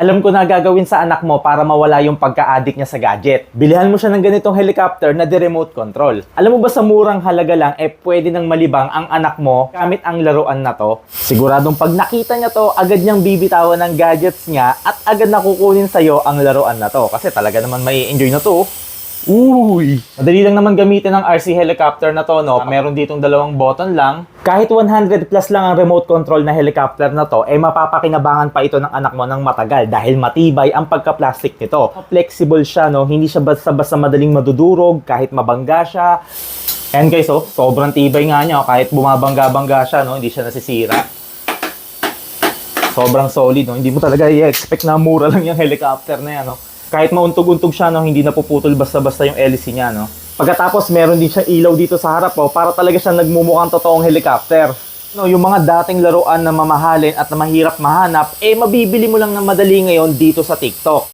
Alam ko na gagawin sa anak mo para mawala yung pagka-addict niya sa gadget. Bilihan mo siya ng ganitong helicopter na di-remote control. Alam mo ba sa murang halaga lang, eh pwede nang malibang ang anak mo gamit ang laruan na to? Siguradong pag nakita niya to, agad niyang bibitawan ng gadgets niya at agad nakukunin sa'yo ang laruan na to. Kasi talaga naman may enjoy na to. Uy! Madali lang naman gamitin ng RC helicopter na to, no? Meron ditong dalawang button lang. Kahit 100 plus lang ang remote control na helicopter na to, eh mapapakinabangan pa ito ng anak mo ng matagal dahil matibay ang pagka-plastic nito. Flexible siya, no? Hindi siya basta-basta madaling madudurog kahit mabangga siya. And guys, oh, sobrang tibay nga niya. oh. Kahit bumabangga-bangga siya, no? Hindi siya nasisira. Sobrang solid, no? Hindi mo talaga i-expect na mura lang yung helicopter na yan, no? Kahit mauntog-untog siya, no? Hindi napuputol basta-basta yung hélice niya, no? Pagkatapos, meron din siya ilaw dito sa harap, oh, para talaga siya nagmumukhang totoong helicopter. No, yung mga dating laruan na mamahalin at na mahirap mahanap, eh mabibili mo lang na madali ngayon dito sa TikTok.